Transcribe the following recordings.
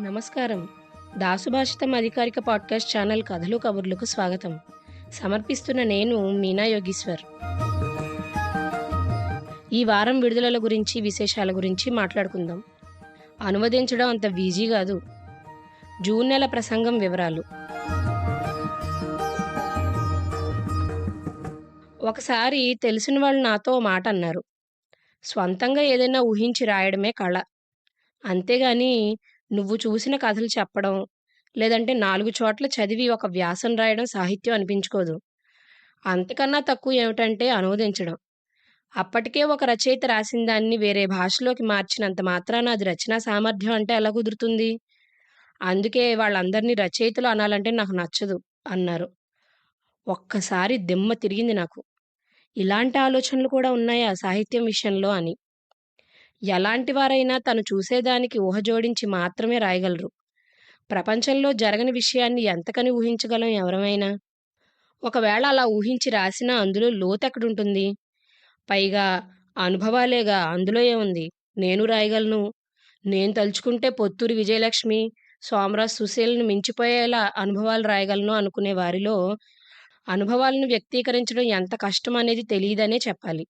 నమస్కారం. దాసుభాషితం అధికారిక podcast channel కథలు కబుర్లకు స్వాగతం. సమర్పిస్తున్న నేను మీనా యోగీశ్వర్. ఈ వారం విడుదలల గురించి విశేషాల గురించి మాట్లాడుకుందాం. అనువదించడం అంత వీజీ కాదు. జూన్ నెల ప్రసంగం వివరాలు. ఒకసారి తెలిసిన వాళ్ళు నాతో మాట అన్నారు. స్వంతంగా ఏదైనా ఊహించి రాయడమే కళ. అంతేగాని నువ్వు చూసిన కథలు చెప్పడం లేదంటే నాలుగు చోట్ల చదివి ఒక వ్యాసం రాయడం సాహిత్యం అనిపించుకోదు. అంతకన్నా తక్కువ ఏమిటంటే అనువదించడం. అప్పటికే ఒక రచయిత రాసిన దాన్ని వేరే భాషలోకి మార్చినంత మాత్రాన అది రచనా సామర్థ్యం అంటే ఎలా కుదురుతుంది? అందుకే వాళ్ళందరినీ రచయితలు అనాలంటే నాకు నచ్చదు అన్నారు. ఒక్కసారి దిమ్మ తిరిగింది నాకు. ఇలాంటి ఆలోచనలు కూడా ఉన్నాయా సాహిత్యం విషయంలో అని. ఎలాంటి వారైనా తను చూసేదానికి ఊహ జోడించి మాత్రమే రాయగలరు. ప్రపంచంలో జరగని విషయాన్ని ఎంతకని ఊహించగలం ఎవరమైనా? ఒకవేళ అలా ఊహించి రాసినా అందులో లోతెక్కడుంటుంది. పైగా అనుభవాలేగా అందులో ఏముంది? నేను రాయగలను. నేను తలుచుకుంటే పొత్తూరి విజయలక్ష్మి సోమరాజ్ సుశీల్ని మించిపోయేలా అనుభవాలు రాయగలను అనుకునే వారిలో అనుభవాలను వ్యక్తీకరించడం ఎంత కష్టం అనేది తెలియదనే చెప్పాలి.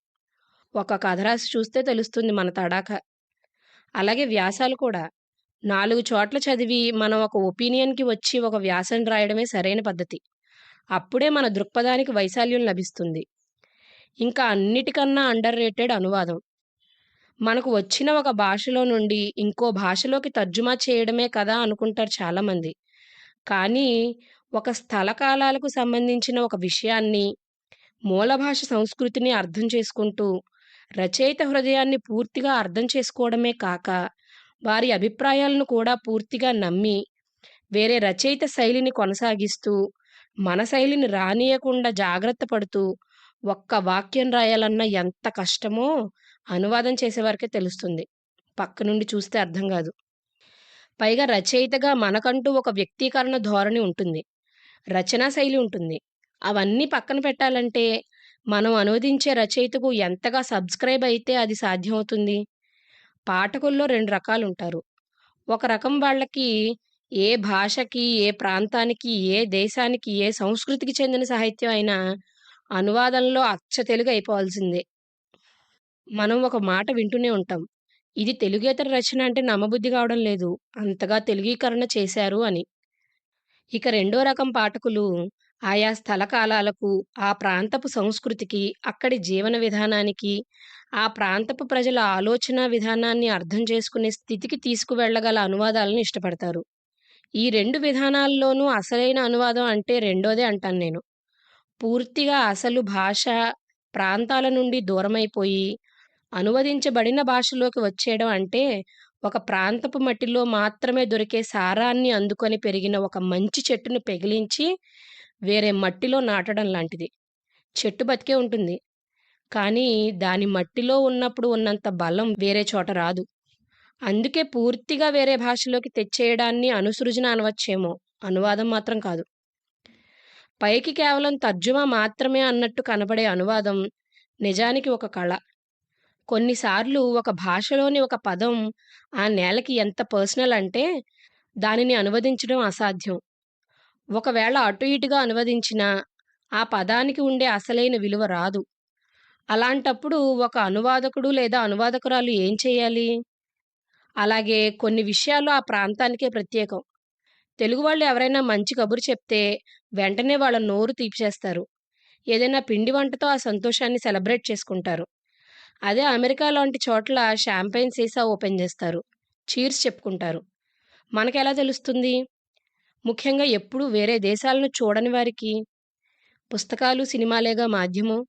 ఒక కథ రాసి చూస్తే తెలుస్తుంది మన తడాక అలాగే వ్యాసాలు కూడా. నాలుగు చోట్ల చదివి మనం ఒక ఒపీనియన్కి వచ్చి ఒక వ్యాసం రాయడమే సరైన పద్ధతి. అప్పుడే మన దృక్పథానికి వైశాల్యం లభిస్తుంది. ఇంకా అన్నిటికన్నా అండర్ రేటెడ్ అనువాదం. మనకు వచ్చిన ఒక భాషలో నుండి ఇంకో భాషలోకి తర్జుమా చేయడమే కదా అనుకుంటారు చాలామంది. కానీ ఒక స్థల కాలాలకు సంబంధించిన ఒక విషయాన్ని మూల భాష సంస్కృతిని అర్థం చేసుకుంటూ రచయిత హృదయాన్ని పూర్తిగా అర్థం చేసుకోవడమే కాక వారి అభిప్రాయాలను కూడా పూర్తిగా నమ్మి వేరే రచయిత శైలిని కొనసాగిస్తూ మన శైలిని రానియకుండా జాగ్రత్త పడుతూ ఒక్క వాక్యం రాయాలన్న ఎంత కష్టమో అనువాదం చేసేవారికే తెలుస్తుంది. పక్క నుండి చూస్తే అర్థం కాదు. పైగా రచయితగా మనకంటూ ఒక వ్యక్తీకరణ ధోరణి ఉంటుంది. రచనా శైలి ఉంటుంది. అవన్నీ పక్కన పెట్టాలంటే మనం అనువదించే రచయితకు ఎంతగా సబ్స్క్రైబ్ అయితే అది సాధ్యమవుతుంది? పాఠకుల్లో రెండు రకాలు ఉంటారు ఒక రకం వాళ్ళకి ఏ భాషకి ఏ ప్రాంతానికి ఏ దేశానికి ఏ సంస్కృతికి చెందిన సాహిత్యం అయినా అనువాదంలో అచ్చ తెలుగు అయిపోవాల్సిందే. మనం ఒక మాట వింటూనే ఉంటాం. ఇది తెలుగేతర రచన అంటే నమ్మబుద్ధి కావడం లేదు. అంతగా తెలుగీకరణ చేశారు అని. ఇక రెండో రకం పాఠకులు ఆయా స్థలకాలాలకు ఆ ప్రాంతపు సంస్కృతికి అక్కడి జీవన విధానానికి ఆ ప్రాంతపు ప్రజల ఆలోచన విధానాన్ని అర్థం చేసుకునే స్థితికి తీసుకువెళ్ళగల అనువాదాలను ఇష్టపడతారు. ఈ రెండు విధానాల్లోనూ అసలైన అనువాదం అంటే రెండోదే అంటాను నేను. పూర్తిగా అసలు భాష ప్రాంతాల నుండి దూరమైపోయి అనువదించబడిన భాషలోకి వచ్చేయడం అంటే ఒక ప్రాంతపు మట్టిలో మాత్రమే దొరికే సారాన్ని అందుకొని పెరిగిన ఒక మంచి చెట్టును పెగిలించి వేరే మట్టిలో నాటడం లాంటిది. చెట్టు బతికే ఉంటుంది. కానీ దాని మట్టిలో ఉన్నప్పుడు ఉన్నంత బలం వేరే చోట రాదు. అందుకే పూర్తిగా వేరే భాషలోకి తెచ్చేయడాన్ని అనుసృజన అనవచ్చేమో. అనువాదం మాత్రం కాదు. పైకి కేవలం తర్జుమా మాత్రమే అన్నట్టు కనబడే అనువాదం నిజానికి ఒక కళ. కొన్నిసార్లు ఒక భాషలోని ఒక పదం ఆ నేలకి ఎంత పర్సనల్ అంటే దానిని అనువదించడం అసాధ్యం. ఒకవేళ అటు ఇటుగా అనువదించినా ఆ పదానికి ఉండే అసలైన విలువ రాదు. అలాంటప్పుడు ఒక అనువాదకుడు లేదా అనువాదకురాలు ఏం చేయాలి? అలాగే కొన్ని విషయాలు ఆ ప్రాంతానికే ప్రత్యేకం. తెలుగు వాళ్ళు ఎవరైనా మంచి కబురు చెప్తే వెంటనే వాళ్ళ నోరు తీపిచేస్తారు. ఏదైనా పిండి వంటతో ఆ సంతోషాన్ని సెలబ్రేట్ చేసుకుంటారు. అదే అమెరికా లాంటి చోట్ల షాంపైన్ సీసా ఓపెన్ చేస్తారు. చీర్స్ చెప్పుకుంటారు. మనకెలా తెలుస్తుంది? ముఖ్యంగా ఎప్పుడూ వేరే దేశాలను చూడని వారికి పుస్తకాలు సినిమాలేగా మాధ్యమం.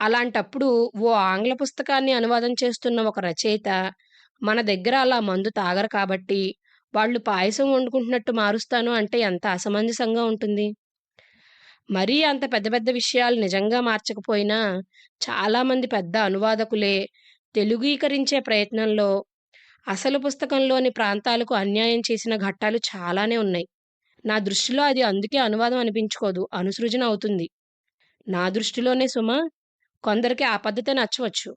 అలాంటప్పుడు ఓ ఆంగ్ల పుస్తకాన్ని అనువాదం చేస్తున్న ఒక రచయిత మన దగ్గర అలా మందు తాగరు కాబట్టి వాళ్ళు పాయసం వండుకుంటున్నట్టు మారుస్తాను అంటే ఎంత అసమంజసంగా ఉంటుంది. మరీ అంత పెద్ద పెద్ద విషయాలు నిజంగా మార్చకపోయినా చాలామంది పెద్ద అనువాదకులే తెలుగీకరించే ప్రయత్నంలో అసలు పుస్తకంలోని ప్రాంతాలకు అన్యాయం చేసిన ఘట్టాలు చాలానే ఉన్నాయి నా దృష్టిలో అది అందుకే అనువాదం అనిపించుకోదు అనుసృజన అవుతుంది నా దృష్టిలోనే సుమ కొందరికి ఆ పద్ధతి నచ్చవచ్చు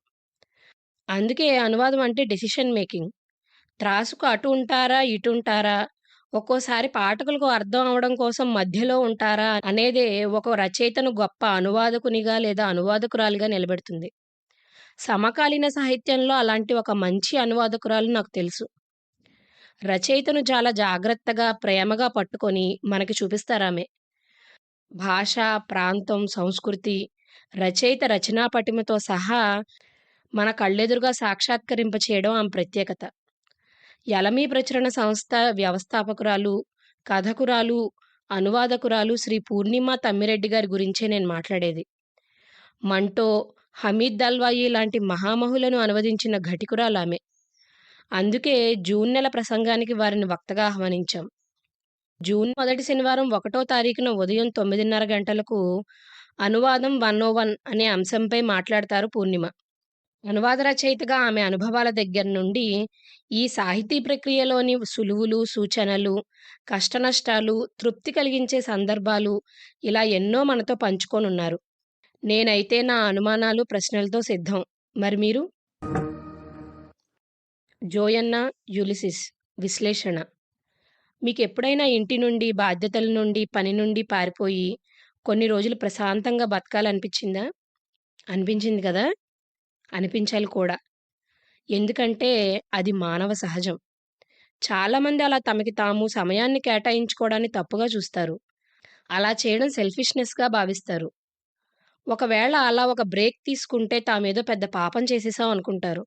అందుకే అనువాదం అంటే డెసిషన్ మేకింగ్ త్రాసుకు అటు ఉంటారా? ఇటు ఉంటారా? ఒక్కోసారి పాఠకులకు అర్థం అవ్వడం కోసం మధ్యలో ఉంటారా? అనేదే ఒక రచయితను గొప్ప అనువాదకునిగా లేదా అనువాదకురాలిగా నిలబెడుతుంది. సమకాలీన సాహిత్యంలో అలాంటి ఒక మంచి అనువాదకురాలు నాకు తెలుసు. రచయితను చాలా జాగ్రత్తగా, ప్రేమగా పట్టుకొని మనకి చూపిస్తారామె. భాష, ప్రాంతం, సంస్కృతి, రచయిత రచనా పటిమతో సహా మన కళ్ళెదురుగా సాక్షాత్కరింప చేయడం ఆమె ప్రత్యేకత. యలమీ ప్రచురణ సంస్థ వ్యవస్థాపకురాలు, కథకురాలు, అనువాదకురాలు శ్రీ పూర్ణిమ తమ్మిరెడ్డి గారి గురించే నేను మాట్లాడేది. మంటో, హమీద్ దల్వాయి లాంటి మహామహులను అనువదించిన ఘటికురాలామె. అందుకే జూన్ నెల ప్రసంగానికి వారిని వక్తగా ఆహ్వానించాం. జూన్ మొదటి శనివారం ఒకటో తారీఖున ఉదయం 9:30 గంటలకు అనువాదం 101 అనే అంశంపై మాట్లాడతారు పూర్ణిమ. అనువాద రచయితగా ఆమె అనుభవాల దగ్గర నుండి ఈ సాహితీ ప్రక్రియలోని సులువులు, సూచనలు, కష్టనష్టాలు, తృప్తి కలిగించే సందర్భాలు ఇలా ఎన్నో మనతో పంచుకోనున్నారు. నేనైతే నా అనుమానాలు, ప్రశ్నలతో సిద్ధం. మరి మీరు? జోయన్న, యులిసిస్ విశ్లేషణ మీకు ఎప్పుడైనా ఇంటి నుండి, బాధ్యతల నుండి, పని నుండి పారిపోయి కొన్ని రోజులు ప్రశాంతంగా బతకాలనిపించిందా? అనిపించింది కదా! అనిపించాలి కూడా. ఎందుకంటే అది మానవ సహజం. చాలామంది అలా తమకి తాము సమయాన్ని కేటాయించుకోవడాన్ని తప్పుగా చూస్తారు. అలా చేయడం సెల్ఫిష్‌నెస్‌గా భావిస్తారు. ఒకవేళ అలా ఒక బ్రేక్ తీసుకుంటే తామేదో పెద్ద పాపం చేసేసాం అనుకుంటారు.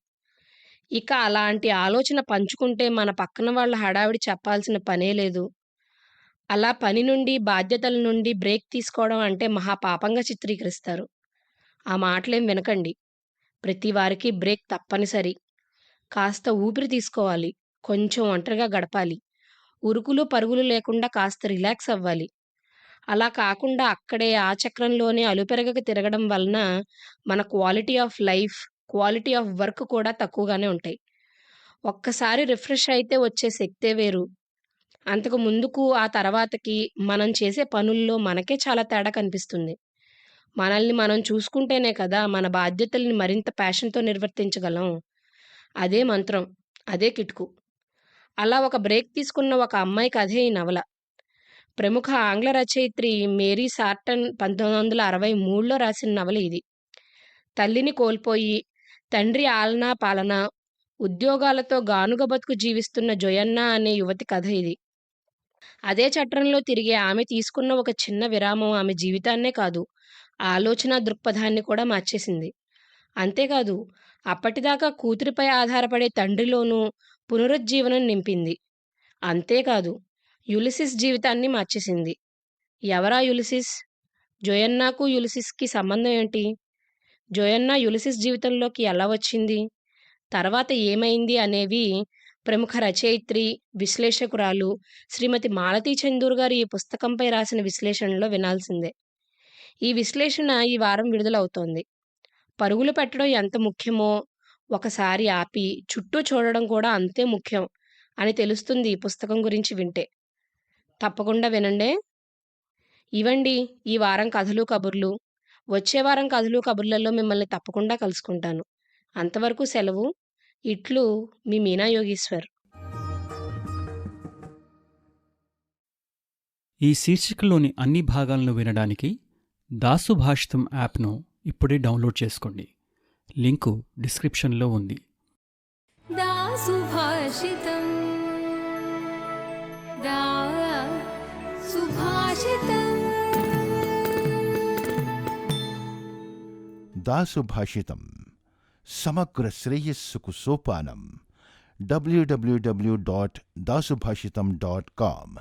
ఇక అలాంటి ఆలోచన పంచుకుంటే మన పక్కన వాళ్ళ హడావిడి చెప్పాల్సిన పనే లేదు. అలా పని నుండి, బాధ్యతల నుండి బ్రేక్ తీసుకోవడం అంటే మహా పాపంగా చిత్రీకరిస్తారు. ఆ మాటలేం వినకండి. ప్రతి వారికి బ్రేక్ తప్పనిసరి. కాస్త ఊపిరి తీసుకోవాలి. కొంచెం ఒంటరిగా గడపాలి. ఉరుకులు, పరుగులు లేకుండా కాస్త రిలాక్స్ అవ్వాలి. అలా కాకుండా అక్కడే ఆ చక్రంలోనే అలుపెరగక తిరగడం వలన మన quality of life, quality of work కూడా తక్కువగానే ఉంటాయి. ఒక్కసారి రిఫ్రెష్ అయితే వచ్చే శక్తే వేరు. అంతకు ముందుకు, ఆ తర్వాతకి మనం చేసే పనుల్లో మనకే చాలా తేడా కనిపిస్తుంది. మనల్ని మనం చూసుకుంటేనే కదా మన బాధ్యతల్ని మరింత ప్యాషన్‌తో నిర్వర్తించగలం. అదే మంత్రం. అదే కిటుకు. అలా ఒక బ్రేక్ తీసుకున్న ఒక అమ్మాయి కథే ఈ నవల. ప్రముఖ ఆంగ్ల రచయిత్రి మేరీ సార్టన్ 1963లో రాసిన నవల ఇది. తల్లిని కోల్పోయి, తండ్రి ఆలనా పాలన, ఉద్యోగాలతో గానుగ బతుకు జీవిస్తున్న జొయన్న అనే యువతి కథ ఇది. అదే చట్రంలో తిరిగే ఆమె తీసుకున్న ఒక చిన్న విరామం ఆమె జీవితాన్నే కాదు, ఆలోచన దృక్పథాన్ని కూడా మార్చేసింది. అంతేకాదు అప్పటిదాకా కూతురిపై ఆధారపడే తండ్రిలోనూ పునరుజ్జీవనం నింపింది. అంతేకాదు యులిసిస్ జీవితాన్ని మార్చేసింది. ఎవరా యులిసిస్? జోయన్నాకు యులిసిస్‌కి సంబంధం ఏంటి? జోయన్నా యులిసిస్ జీవితంలోకి ఎలా వచ్చింది? తర్వాత ఏమైంది అనేవి ప్రముఖ రచయిత్రి, విశ్లేషకురాలు శ్రీమతి మాలతీ చందూర్ గారు ఈ పుస్తకంపై రాసిన విశ్లేషణలో వినాల్సిందే. ఈ విశ్లేషణ ఈ వారం విడుదలవుతోంది. పరుగులు పెట్టడం ఎంత ముఖ్యమో, ఒకసారి ఆపి చుట్టూ చూడడం కూడా అంతే ముఖ్యం అని తెలుస్తుంది ఈ పుస్తకం గురించి వింటే. తప్పకుండా వినండి. ఇవండి ఈ వారం కథలు కబుర్లు. వచ్చే వారం కథలు కబుర్లలో మిమ్మల్ని తప్పకుండా కలుసుకుంటాను. అంతవరకు సెలవు. ఇట్లు మీ మీనా యోగీశ్వర్. ఈ శీర్షికలోని అన్ని భాగాలను వినడానికి దాసు భాషితం యాప్ను ఇప్పుడే డౌన్లోడ్ చేసుకోండి. లింకు డిస్క్రిప్షన్లో ఉంది. దాసు భాషిత दासुभाषितम। समग्र श्रेयस सुकुसोपानम W W W dot Dasubhashitam dot com